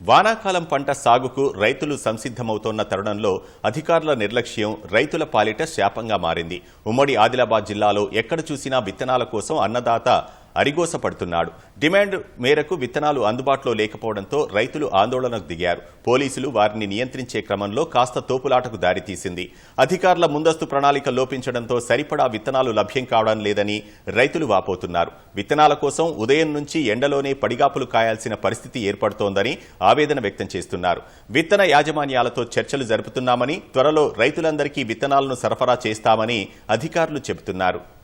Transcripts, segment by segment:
వానాకాలం పంట సాగుకు రైతులు సంసిద్ధమవుతోన్న తరుణంలో అధికారుల నిర్లక్ష్యం రైతుల పాలిట శాపంగా మారింది. ఉమ్మడి ఆదిలాబాద్ జిల్లాలో ఎక్కడ చూసినా విత్తనాల కోసం అన్నదాత అరిగోసపడుతున్నాడు. డిమాండ్ మేరకు విత్తనాలు అందుబాటులో లేకపోవడంతో రైతులు ఆందోళనకు దిగారు. పోలీసులు వారిని నియంత్రించే క్రమంలో కాస్త తోపులాటకు దారితీసింది. అధికారుల ముందస్తు ప్రణాళిక లోపించడంతో సరిపడా విత్తనాలు లభ్యం కావడం లేదని రైతులు వాపోతున్నారు. విత్తనాల కోసం ఉదయం నుంచి ఎండలోనే పడిగాపులు కాయాల్సిన పరిస్థితి ఏర్పడుతోందని ఆవేదన వ్యక్తం చేస్తున్నారు. విత్తన యాజమాన్యాలతో చర్చలు జరుపుతున్నామని త్వరలో రైతులందరికీ విత్తనాలను సరఫరా చేస్తామని అధికారులు చెబుతున్నారు.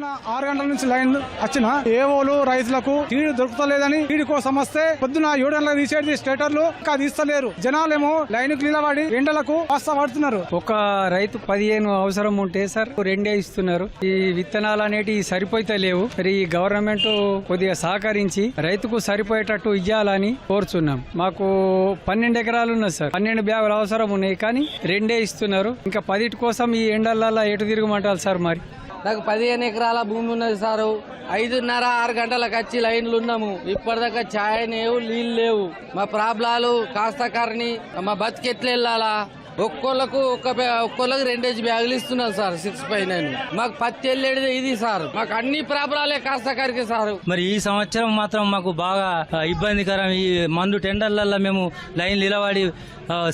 పొద్దున ఆరు గంటల నుంచి లైన్ వచ్చిన ఏవోలు రైతులకు టీడీ దొరుకుతలేదని టీడీ కోసం వస్తే పొద్దున ఏడు గంటలకు తీసేది స్టేటర్లు ఇంకా తీస్తలేరు. జనాలేమో లైన్ నిలబడి ఎండలకు వస్తా పడుతున్నారు. ఒక రైతు పదిహేను అవసరం ఉంటే సార్ రెండే ఇస్తున్నారు. ఈ విత్తనాలు అనేటివి సరిపోతే లేవు. మరి ఈ గవర్నమెంట్ కొద్దిగా సహకరించి రైతుకు సరిపోయేటట్టు ఇవ్వాలని కోరుచున్నాం. మాకు పన్నెండు ఎకరాలు ఉన్నాయి సార్. పన్నెండు బ్యాగులు అవసరం ఉన్నాయి కానీ రెండే ఇస్తున్నారు. ఇంకా పదిటి కోసం ఈ ఎండలలో ఎటు తిరగమంటారు సార్ మరి? నాకు పదిహేను ఎకరాల భూమి ఉన్నది సారు. ఐదున్నర ఆరు గంటలకు వచ్చి లైన్లు ఉన్నాము. ఇప్పటిదాకా ఛాయ్ లేవు నీళ్ళు లేవు. మా ప్రాబ్లాలు కాస్త కారని మా బతికెట్లు వెళ్ళాలా? ఒక్కోళ్ళకు ఒక్క బ్యా- ఒక్కోళ్ళకి రెండేసి బ్యాగులు ఇస్తున్నాను సార్ సిక్స్ పై నేను. మాకు పత్తి వెళ్ళేది ఇది సార్. మాకు అన్ని ప్రాబ్లాలే కాస్త కారికి సారు. మరి ఈ సంవత్సరం మాత్రం మాకు బాగా ఇబ్బందికరం. ఈ మందు టెండర్లలో మేము లైన్ నిలబడి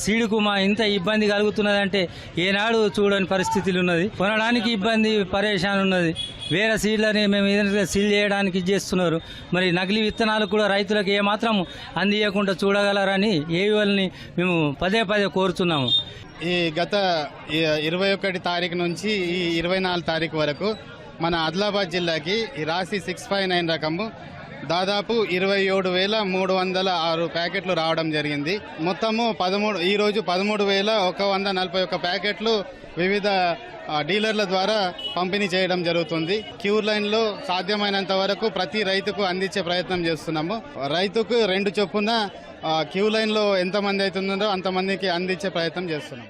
సీడుకు మా ఇంత ఇబ్బంది కలుగుతున్నదంటే ఏనాడు చూడని పరిస్థితులు ఉన్నది. కొనడానికి ఇబ్బంది పరేషాన్ ఉన్నది. వేరే సీడ్లని మేము ఏదైనా సీల్ చేయడానికి చేస్తున్నారు. మరి నకిలీ విత్తనాలు కూడా రైతులకు ఏమాత్రం అందియకుండా చూడగలరని ఏవల్ని మేము పదే పదే కోరుతున్నాము. ఈ గత ఇరవై ఒకటి తారీఖు నుంచి ఈ ఇరవై నాలుగు తారీఖు వరకు మన ఆదిలాబాద్ జిల్లాకి ఈ రాశి సిక్స్ ఫైవ్ నైన్ రకము దాదాపు ఇరవై ఏడు వేల మూడు వందల ఆరు ప్యాకెట్లు రావడం జరిగింది. మొత్తము పదమూడు ఈ రోజు పదమూడు వేల ఒక వంద నలభై ఒక్క ప్యాకెట్లు వివిధ డీలర్ల ద్వారా పంపిణీ చేయడం జరుగుతుంది. క్యూ లైన్లో సాధ్యమైనంత వరకు ప్రతి రైతుకు అందించే ప్రయత్నం చేస్తున్నాము. రైతుకు రెండు చొప్పున క్యూ లైన్లో ఎంతమంది అవుతుందో అంతమందికి అందించే ప్రయత్నం చేస్తున్నాం